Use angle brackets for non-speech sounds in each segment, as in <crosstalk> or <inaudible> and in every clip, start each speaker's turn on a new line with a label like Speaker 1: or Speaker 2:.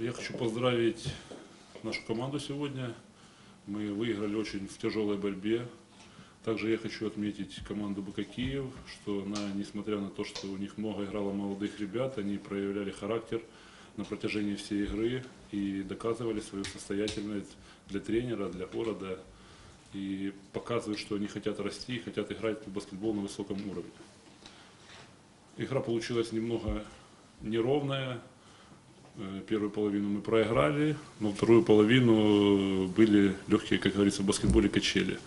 Speaker 1: Я хочу поздравить нашу команду сегодня. Мы выиграли очень в тяжелой борьбе. Также я хочу отметить команду БК Киев, что она, несмотря на то, что у них много играло молодых ребят, они проявляли характер на протяжении всей игры и доказывали свою состоятельность для тренера, для города. И показывают, что они хотят расти хотят играть в баскетбол на высоком уровне. Игра получилась немного неровная. Э, Первую половину мы проиграли, но вторую половину были легкие, как говорится, в баскетболе качели.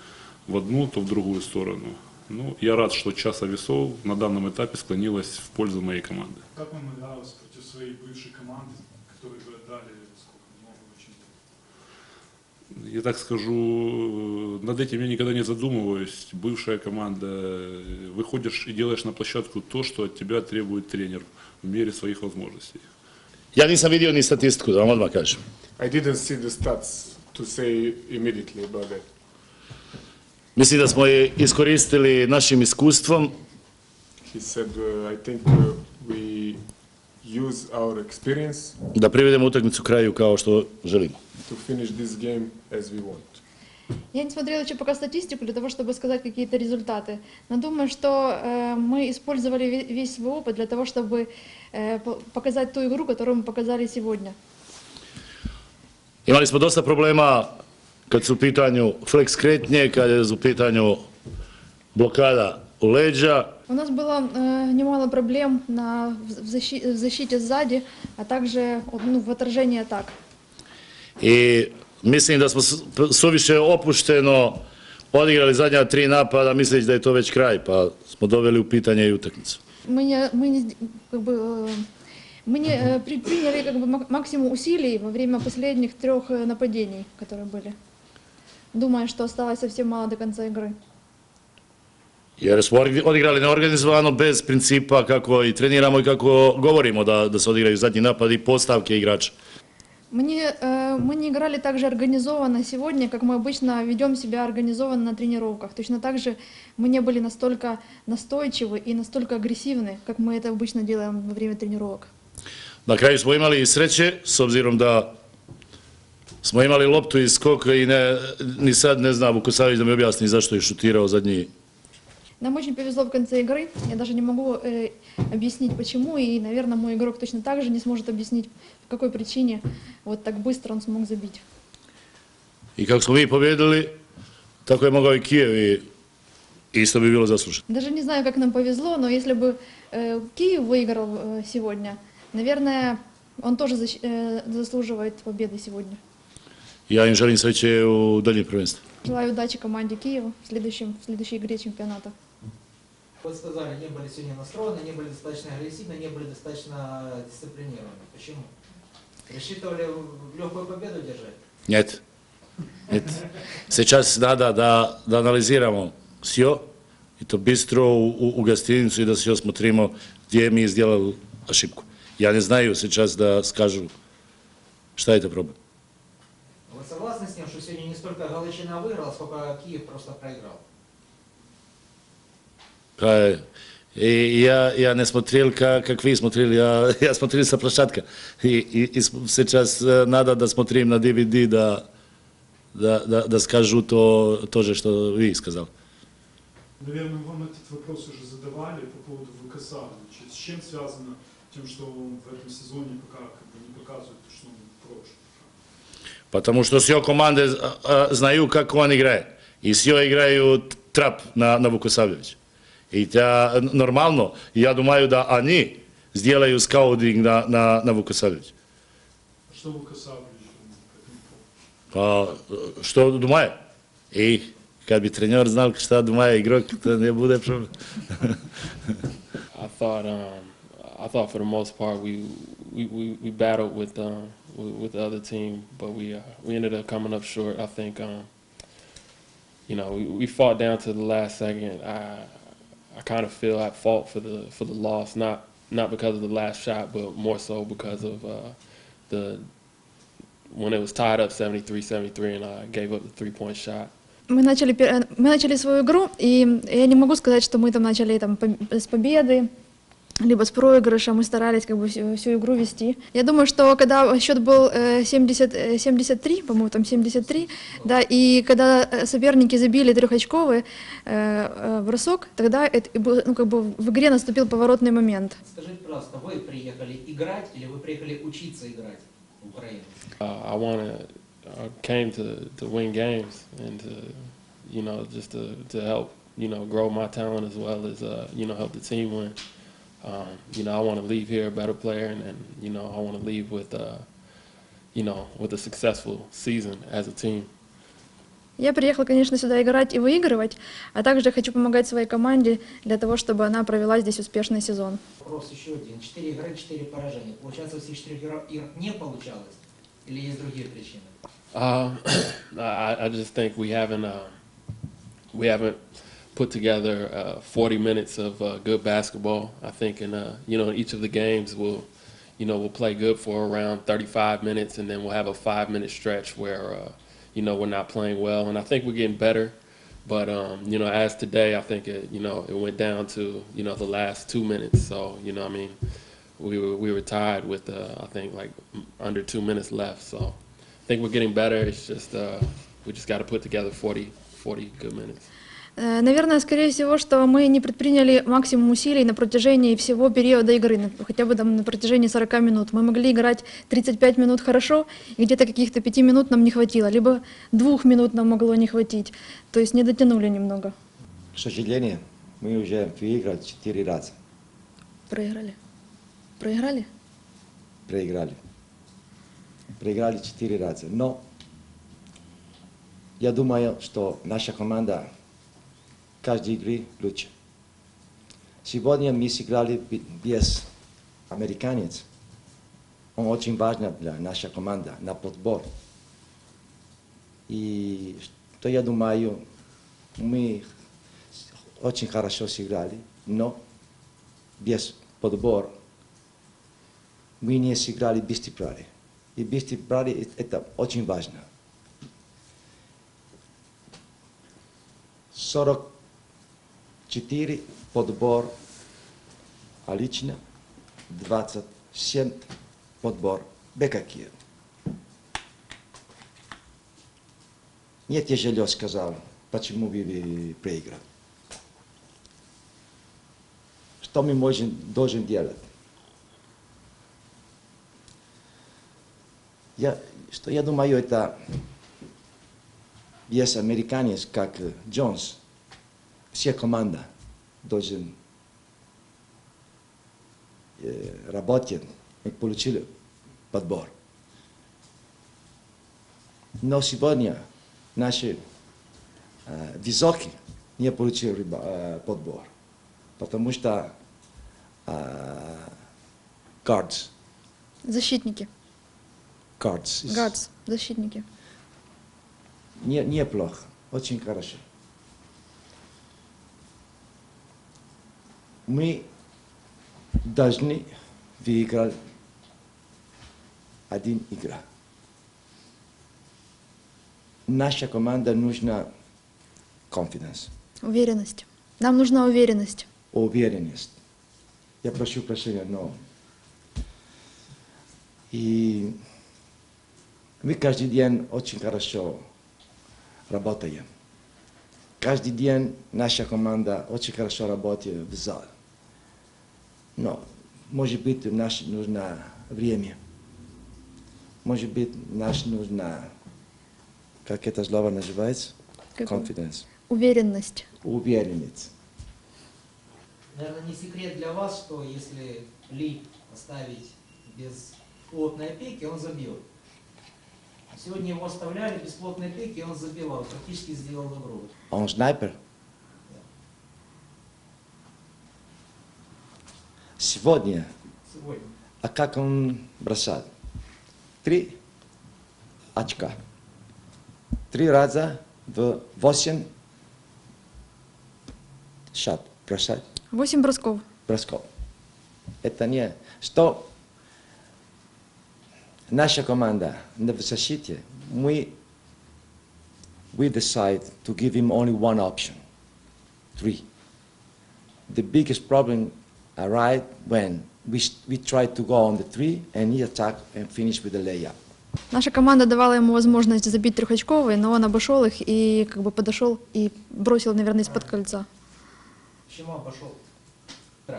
Speaker 1: В одну, то в другую сторону. Ну, я рад, что часа весов на данном этапе склонилась в пользу моей команды.
Speaker 2: Как вам игралось против своей бывшей команды, которой вы отдали сколько много очень?
Speaker 1: Я так скажу, над этим я никогда не задумываюсь. Бывшая команда, э, выходишь и делаешь на площадку то, что от тебя требует тренер в мере своих возможностей.
Speaker 3: Ja nisam vidio ni statistiku, da vam odmah kažem.
Speaker 4: I didn't see the stats to say immediately about that.
Speaker 3: Mislim da smo je iskoristili našim iskustvom
Speaker 4: He said, uh, I think uh, we use our experience
Speaker 3: da privedemo utakmicu kraju kao što želimo.
Speaker 4: to finish this game as we want.
Speaker 5: Я не смотрела еще пока статистику для того, чтобы сказать какие-то результаты. Но думаю, что э, мы использовали ве- весь свой опыт для того, чтобы э, по- показать ту игру, которую мы показали сегодня.
Speaker 3: Imali smo dosta problema kad su u pitanju flex kretnje, kad je u pitanju blokada u leđa.
Speaker 5: У нас было э, немало проблем на, в, защи- в защите сзади, а также ну, в отражении атак.
Speaker 3: I mislim da smo s- suviše opušteno odigrali zadnja tri napada misleći da je to već kraj, pa smo doveli u pitanje i utakmicu.
Speaker 5: Мы не, мы не, сд- как бы, э, мы не э, предприняли как бы, мак- максимум усилий во время последних трех э, нападений, которые были. Думая, что осталось совсем мало до конца игры.
Speaker 3: Jer smo orgi- odigrali neorganizovano, bez principa kako i treniramo i kako govorimo da, da se odigraju zadnji napadi, postavke igrača.
Speaker 5: Мы не, э, мы не играли так же организованно сегодня, как мы обычно ведем себя организованно на тренировках. Точно так же мы не были настолько настойчивы и настолько агрессивны, как мы это обычно делаем во время тренировок.
Speaker 3: Na kraju smo imali i sreće, s obzirom da smo imali loptu iz skoka i ne, ni sad ne zna Vukosavić da mi objasni zašto je šutirao zadnji
Speaker 5: Нам очень повезло в конце игры. Я даже не могу э, объяснить почему, и, наверное, мой игрок точно так же не сможет объяснить, по какой причине вот так быстро он смог забить.
Speaker 3: Kako smo mi pobjedili, tako je mogao i Kijev i isto bi bilo zasluženo.
Speaker 5: Даже не знаю, как нам повезло, но если бы э, Киев выиграл э, сегодня, наверное, он тоже защ- э, заслуживает победы сегодня.
Speaker 3: Ja im želim sreće u daljem prvenstvu.
Speaker 5: Желаю удачи команде Киева в, следующем, в следующей игре чемпионата.
Speaker 6: Вы сказали, не были сегодня настроены, не были достаточно агрессивны, не были достаточно дисциплинированы. Почему? Рассчитывали легкую победу держать?
Speaker 3: Нет. Нет. Сейчас надо da, da analiziramo sve i to bistro u, u, u gastinicu i da sve osmotrimo gdje mi izdelali ошибку. Ja ne znaju сейчас da скажу je to problem.
Speaker 6: Вы согласны с тем, что сегодня не столько Галичина выиграла, сколько Киев просто проиграл?
Speaker 3: Pa, i ja, ja ne смотрел, как, как вы смотрели, я, я смотрел sa площадка. I, i, i сейчас eh, надо da смотрим на DVD da, da, da, da скажу то, то же, что вы сказали.
Speaker 2: Наверное, вам этот вопрос уже задавали по поводу Вукасавича. С чем связано тем, что он в этом сезоне пока как бы, не показывает то, что он прошлый?
Speaker 3: Потому что все команды а, а, знают, как он играет. И все играют трап на, на Вукосавлевич. И тя, нормально, я думаю, да они сделают скаутинг на, на, на Вукосавлевич.
Speaker 2: А что Вукасавич по этому поводу?
Speaker 3: А, что думаю? И kad bi trener znal šta думает игрок, то не bude problem.
Speaker 7: I thought um, I thought for the most part we we, we, we battled with, um, with with the other team, but we uh, we ended up coming up short. I think um, you know we, we fought down to the last second. I I kind of feel at fault for the for the loss, not not because of the last shot, but more so because of uh, the when it was tied up 73-73 and I gave up the three point shot.
Speaker 5: Мы начали, пер- э, мы начали свою игру, и я не могу сказать, что мы там начали там, пом- с победы. либо с проигрышем, мы старались как бы всю, всю игру вести. Я думаю, что когда счет был э, 70, э, 73, по-моему, там 73, да, и когда э, соперники забили трехочковый э, э, бросок, тогда это, и был, ну, как бы в игре наступил поворотный момент.
Speaker 6: Скажите, пожалуйста, вы приехали играть или вы приехали учиться играть в Украину?
Speaker 7: Uh, I want to, I came to, to win games and to, you know, just to, to help, you know, grow my talent as well as, uh, you know, help the team win. Um, you know, I want to leave here a better player and, and you know, I want to leave with, uh, you know, with a successful season as a team.
Speaker 5: Я приехала, конечно, сюда играть и выигрывать, а также хочу помогать своей команде для того, чтобы она провела здесь успешный сезон.
Speaker 6: Вопрос еще один. Четыре игры, четыре поражения. Получается, у всех четырех игр игр не получалось? Или есть другие причины?
Speaker 7: Uh, <coughs> I, I just think we haven't uh, we haven't put together uh, 40 minutes of uh, good basketball. I think in uh, you know each of the games we'll you know we'll play good for around 35 minutes, and then we'll have a five minute stretch where uh, you know we're not playing well, and I think we're getting better. But um, you know, as today, I think it you know it went down to you know the last two minutes. So you know, I mean, we were we were tied with uh, I think like under two minutes left. So I think we're getting better. It's just uh, we just got to put together 40, 40 good minutes.
Speaker 5: Э, Наверное, скорее всего, что мы не предприняли максимум усилий на протяжении всего периода игры, хотя бы там на протяжении 40 минут. Мы могли играть 35 минут хорошо, и где-то каких-то 5 минут нам не хватило, либо 2 минут нам могло не хватить. То есть не дотянули немного.
Speaker 8: К сожалению, мы уже выиграли четыре раза,
Speaker 5: Проиграли. Проиграли?
Speaker 8: проиграли. Проиграли четыре раза. Но я думаю, что наша команда каждой игры лучше. Сегодня мы сыграли без американец. Он очень важен для нашей команды на подбор. И что я думаю, мы очень хорошо сыграли, но без подбора мы не сыграли без тепрали. И без тепрали это очень важно. 44 подбор, а лично 27 подбор Бекакиев. Не тяжело сказал, почему вы проиграли. Что мы можем, должен делать? Я, что я думаю, это есть американец, как Джонс, вся команда должен э, работать и получили подбор. Но сегодня наши э, высокие не получили э, подбор, потому что э, guards,
Speaker 5: Защитники.
Speaker 8: guards,
Speaker 5: Гадс. Защитники.
Speaker 8: Не, неплохо, очень хорошо. Мы должны выиграть один игра. Наша команда нужна confidence,
Speaker 5: Уверенность. Нам нужна уверенность.
Speaker 8: уверенность. Я прошу прощения, но... И мы каждый день очень хорошо работаем. Каждый день наша команда очень хорошо работает в зале. Но, может быть, наш нужно время. Может быть, наш нужно, как это слово называется?
Speaker 5: Какое?
Speaker 8: Confidence.
Speaker 5: Уверенность.
Speaker 8: Уверенность.
Speaker 6: Наверное, не секрет для вас, что если Ли оставить без плотной опеки, он забьет. Сегодня его оставляли без плотной опеки, и он забивал, практически сделал игру.
Speaker 8: Он снайпер. Сегодня,
Speaker 6: Сегодня.
Speaker 8: а как он бросает? Три очка. Три раза в восемь шат бросать,
Speaker 5: Восемь бросков.
Speaker 8: бросков. Это не... Что наша команда в защите, мы we decide to give him only one option, three. The biggest problem a right when we, we tried to go on the three and he attacked and finished with the layup.
Speaker 5: Наша команда давала ему возможность забить трехочковый, но он обошел их и как бы подошел и бросил, наверное, из-под кольца.
Speaker 6: Почему обошел?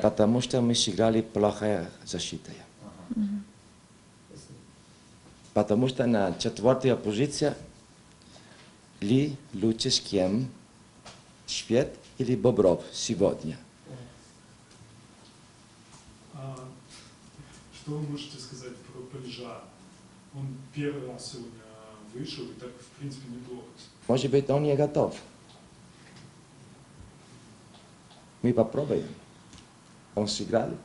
Speaker 8: Потому что мы сыграли плохая защита. Потому что на четвертая позиция Ли лучше с кем Швед или Бобров сегодня.
Speaker 2: А что вы можете сказать про Полежа? Он первый раз сегодня вышел и так, в принципе, неплохо.
Speaker 8: Может быть, он не готов. Мы попробуем. Он сыграли.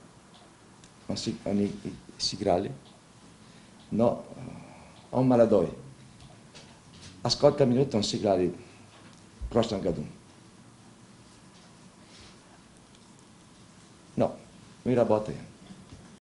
Speaker 8: Он, си- они сыграли. Но э, он молодой. А сколько минут он сыграли в прошлом году? Но мы работаем.